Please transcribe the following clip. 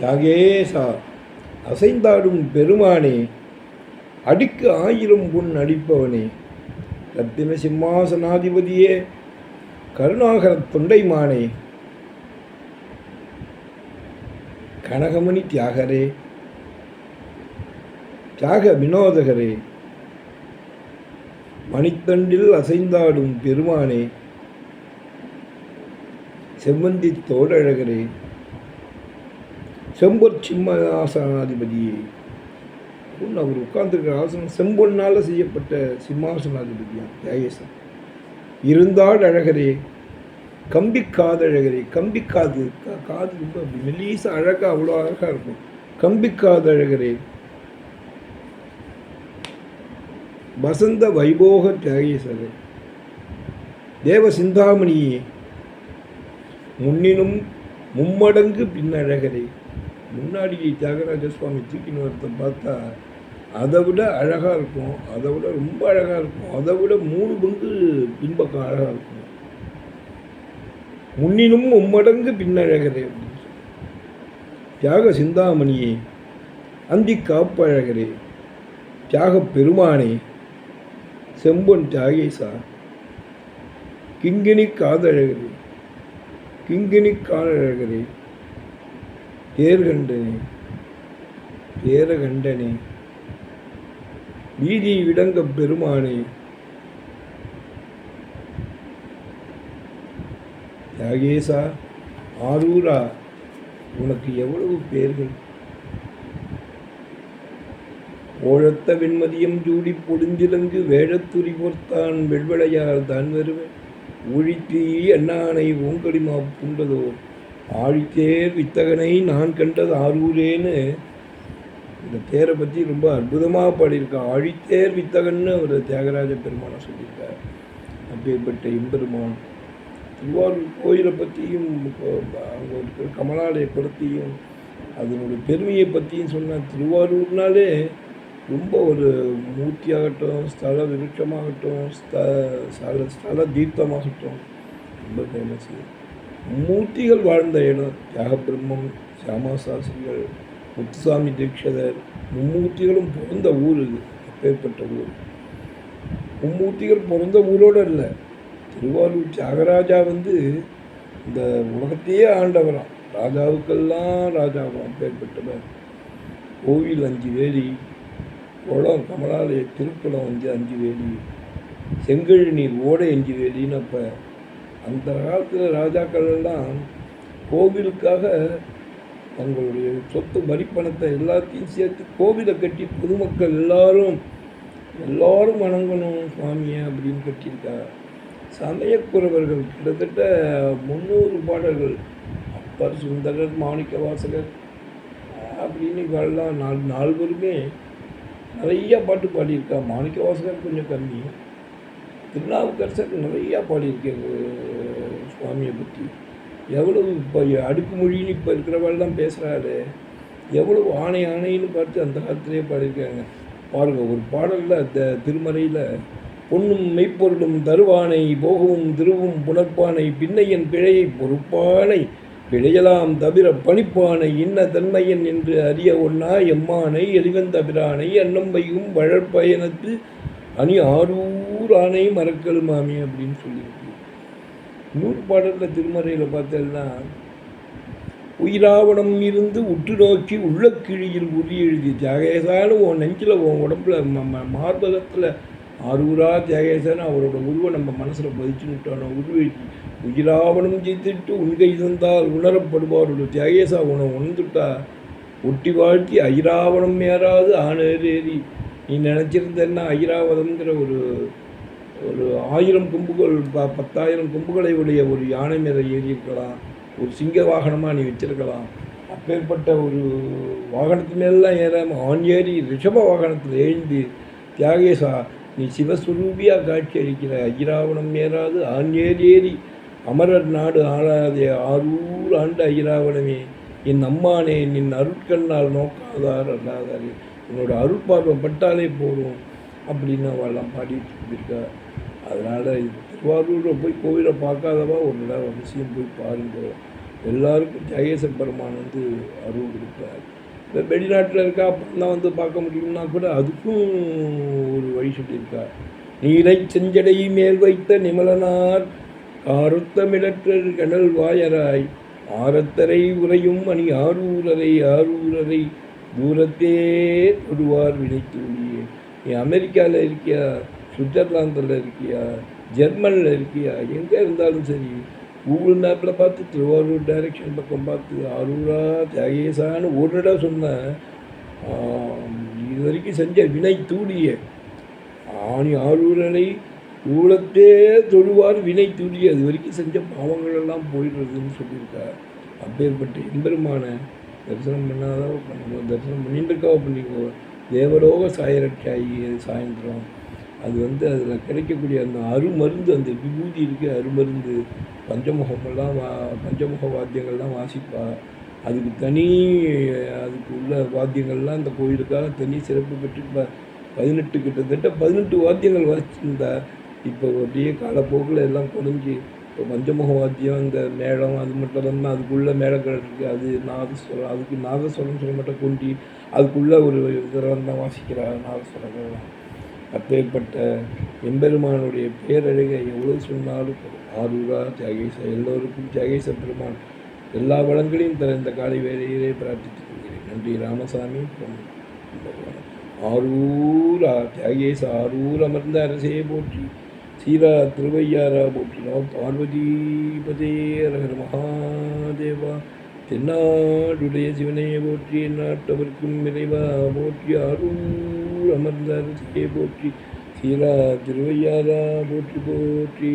தியாகேசா. அசைந்தாடும் பெருமானே அடிக்கு ஆயிரம் பொன் அடிப்பவனே. ரத்தின சிம்மாசனாதிபதியே கருணாகர தொண்டைமானே. கனகமணி தியாகரே தியாக வினோதகரே. மணித்தண்டில் அசைந்தாடும் பெருமானே செவ்வந்தி தோடழகரே செம்பொற் சிம்மாசனாதிபதியே பொன் அவர் உட்கார்ந்துருக்கிற ஆசனம் செம்பொன்னால் செய்யப்பட்ட சிம்மாசனாதிபதியா? தியாகேசன் இருந்தால் அழகரே கம்பி காதழகரே கம்பி காது காது ரொம்ப அப்படி அழகாக அவ்வளோ அழகாக இருக்கும். கம்பி காதழகரே வசந்த வைபோக தியாகேசரே தேவ சிந்தாமணியே முன்னினும் மும்மடங்கு பின்னழகரே முன்னாடி தியாகராஜ சுவாமி தூக்கின்னு வரத்தை பார்த்தா அதை விட அழகாக இருக்கும். அதை விட ரொம்ப அழகாக இருக்கும். அதை விட மூணு பங்கு பின்பக்கம் அழகாக இருக்கும். முன்னினும் மும்மடங்கு பின்னழகரே அப்படின்னு தியாக சிந்தாமணியே அந்தி காப்பழகரே தியாகப் பெருமானே செம்பொன் தியாகேசா கிங்கிணி காதழகரே கிங்கிணி காதழகரே ஏர்கண்டனே ஏரகண்டனே வீதி விடங்க பெருமானே. தியாகேசா ஆரூரா உனக்கு எவ்வளவு பேர்கள்? ஓழத்த வெண்மதியம் ஜூடி பொடுஞ்சிலங்கு வேழத்துரி பொறுத்தான் வெள்வளையார் தான் வருவேன். ஊழித்தீ அண்ணானை ஓங்கடிமா புண்டதோ? ஆழித்தேர் வித்தகனை நான் கண்டது ஆரூரேன்னு. இந்த தேரை பற்றி ரொம்ப அற்புதமாக பாடியிருக்கான் ஆழித்தேர் வித்தகன்னு ஒரு தியாகராஜ பெருமானை சொல்லியிருக்கார். அப்பேற்பட்ட எம்பெருமான். திருவாரூர் கோயிலை பற்றியும் அங்கே இருக்கிற கமலாலய குளத்தையும் அதனுடைய பெருமையை பற்றியும் சொன்னால் திருவாரூர்னாலே ரொம்ப ஒரு மூர்த்தியாகட்டும் ஸ்தல விருட்சமாகட்டும் ஸ்த ஸ்தல ஸ்தல தீர்த்தமாகட்டும் ரொம்ப ஃபேமஸ் மூர்த்திகள் வாழ்ந்த இடம் தியாகபிரம்மம் சியாமாசாஸ்திரிகள் முத்துசாமி தீட்சிதர் மும்மூர்த்திகளும் பிறந்த ஊர் இது அப்பேற்பட்ட ஊர். மும்மூர்த்திகள் பிறந்த ஊரோடு இல்லை. திருவாரூர் தியாகராஜா வந்து இந்த உலகத்தையே ஆண்டவராம். ராஜாவுக்கெல்லாம் ராஜாவாம் அப்பேற்பட்டவர் கோவில் அஞ்சு வேலி குளம் கமலாலய திருக்குளம் வந்து அஞ்சு வேலி செங்கழு நீர் ஓடை அஞ்சு வேலின்னு அப்போ அந்த காலத்தில் ராஜாக்கள் எல்லாம் கோவிலுக்காக தங்களுடைய சொத்து வரிப்பணத்தை எல்லாத்தையும் சேர்த்து கோவிலை கட்டி பொதுமக்கள் எல்லாரும் எல்லாரும் வணங்கணும் சுவாமியை அப்படின்னு கட்டியிருக்காங்க. சமயக்குறவர்கள் கிட்டத்தட்ட முந்நூறு பாடல்கள் அப்பர் சுந்தரர் மாணிக்க வாசகர் அப்படின்னு இவெல்லாம் நாலு நால்வருமே நிறைய பாட்டு பாடியிருக்கா. மாணிக்க வாசகர் கொஞ்சம் கம்மி திருநாவுக்கரசர் நிறையா பாடியிருக்கேன் சுவாமியை பற்றி. எவ்வளவு இப்போ அடுக்குமொழின்னு இப்போ இருக்கிறவாள்லாம் பேசுகிறாரு எவ்வளவு ஆணை ஆணைன்னு பார்த்து அந்த காலத்திலே பாடியிருக்காங்க. பாருங்கள் ஒரு பாடலில் அந்த திருமறையில் பொன்னும் மெய்ப்பொருளும் தருவானை போகவும் திருவும் புணர்ப்பானை பின்னையன் பிழையை பொறுப்பானை பிழையலாம் தவிர பணிப்பானை இன்ன தன்மையன் என்று அறிய ஒன்னா எம்மானை எலிவந்த தவிரானை அன்னம் வழற்பயணத்து அணி ஆரூர் ஆணை மறக்கல் மாமி அப்படின்னு சொல்லி நூறு பாடலில் திருமறையில் பார்த்தேன்னா உயிராவணம் இருந்து உற்று நோக்கி உள்ள கிழியில் உரி எழுதி தியாகேசான உன் நெஞ்சில் உன் உடம்புல ம- ம- மார்பகத்தில் ஆரூரா தியாகேசன் அவரோட உருவை நம்ம மனசில் பதிச்சுட்டோம் உருவெழுதி உயிராவணம் செய்துட்டு உண்கை தந்தால் உணரப்படுவாரோட தியாகேசா உன உணர்ந்துட்டா ஒட்டி வாழ்த்தி ஐராவணம் ஏறாது ஆனேறி நீ நினச்சிருந்தேன்னா ஐராவதம்ங்கிற ஒரு ஒரு ஆயிரம் கொம்புகள் ப பத்தாயிரம் கொம்புகளை உடைய ஒரு யானை மேலே ஏறியிருக்கலாம். ஒரு சிங்க வாகனமாக நீ வச்சிருக்கலாம். அப்பேற்பட்ட ஒரு வாகனத்து மேலாம் ஏறாமல் ஆண் ஏறி ரிஷப வாகனத்தில் எழுந்து தியாகேசா நீ சிவஸ்வரூபியாக காட்சி அளிக்கிற ஐராவணம் ஏறாது ஆண் ஏறி ஏறி அமரர் நாடு ஆளாதே ஆரூர் ஆண்டு ஐராவணமே. என் அம்மானே நின் அருட்கண்ணால் நோக்காதார் அல்லாதாரே உன்னோட அருட்பார்வை பட்டாலே போதும் அப்படின்னு அவெல்லாம் பாடிட்டு இருந்திருக்கா. அதனால் திருவாரூரில் போய் கோவிலை பார்க்காதவா ஒரு தடவை அவசியம் போய் பாருங்கள் எல்லாருக்கும் ஜெயசம் பெருமான் வந்து அருள் கொடுப்பார் இப்போ வெளிநாட்டில் இருக்கா அப்புறம் தான் வந்து பார்க்க முடியும்னா கூட அதுக்கும் ஒரு வழி சொல்லியிருக்கார் நீரை செஞ்சடை மேல் வைத்த நிமலனார் காருத்தமிழற்ற கணல் வாயராய் ஆரத்தரை உரையும் அணி ஆரூரரை ஆரூரரை தூரத்தே தொடுவார் வினைத்தூழியே நீ அமெரிக்காவில் இருக்கியா? சுவிட்சர்லாந்தில் இருக்கியா ஜெர்மனில் இருக்கியா எங்கே இருந்தாலும் சரி கூகுள் மேப்பில் பார்த்து திருவாரூர் டைரக்ஷன் பக்கம் பார்த்து ஆரூரா தியாகேசான்னு ஒரு இடம் சொன்னேன். இது வரைக்கும் செஞ்ச வினை தூடிய ஆணி ஆரூரனை ஊழத்தே தொழுவார் வினை தூடிய அது வரைக்கும் செஞ்ச பாவங்களெல்லாம் போயிடுறதுன்னு சொல்லியிருக்கார். அப்பேற்பட்ட எம்பெருமான தரிசனம் பண்ணாதான் பண்ணுவோம் தரிசனம் பண்ணிட்டு இருக்காவோ பண்ணிக்கோ. தேவலோக சாயரட்சாயி சாயந்தரம். அது வந்து அதில் கிடைக்கக்கூடிய அந்த அருமருந்து அந்த விபூதி இருக்குது அருமருந்து. பஞ்சமுகமெல்லாம் வா பஞ்சமுக வாத்தியங்கள்லாம் வாசிப்பா. அதுக்கு தனி அதுக்கு உள்ள வாத்தியங்கள்லாம் அந்த கோயிலுக்காக தனி சிறப்பு பெற்று ப பதினெட்டு கிட்டத்தட்ட பதினெட்டு வாத்தியங்கள் வாசிச்சிருந்தா. இப்போ அப்படியே காலப்போக்கில் எல்லாம் குறைஞ்சி இப்போ பஞ்சமுக வாத்தியம் இந்த மேளம் அது மட்டும் இல்லாமல் அதுக்குள்ளே மேளக்கள் இருக்குது அது நாதஸ்வரம் அதுக்கு நாதஸ்வரம் சொல்ல மட்டும் கொண்டி அதுக்குள்ளே ஒரு இதெல்லாம் தான் வாசிக்கிறா நாதஸ்வரங்கள்லாம் அப்பேற்பட்ட எம்பெருமானுடைய பேரழகை எவ்வளோ சொன்னாலும் ஆரூரா தியாகேச எல்லோருக்கும் தியாகேச பெருமான் எல்லா வளங்களையும் தர இந்த காலை வேலையிலே பிரார்த்தித்துக் கொள்கிறேன். நன்றி ராமசாமி. ஆரூரா தியாகேச ஆரூர் அமர்ந்த அரசே போற்றி. சீரா திருவையாரா போற்றினோம் பார்வதிபதே ரகர மகாதேவா. தென்னாடுடைய சிவனையை போற்றி. நாட்டவர்க்கும் நிறைவா போற்றி. ஆரூர். அமர்ந்த அரசே போற்றி சீரா திருவையாரா போற்றி போற்றி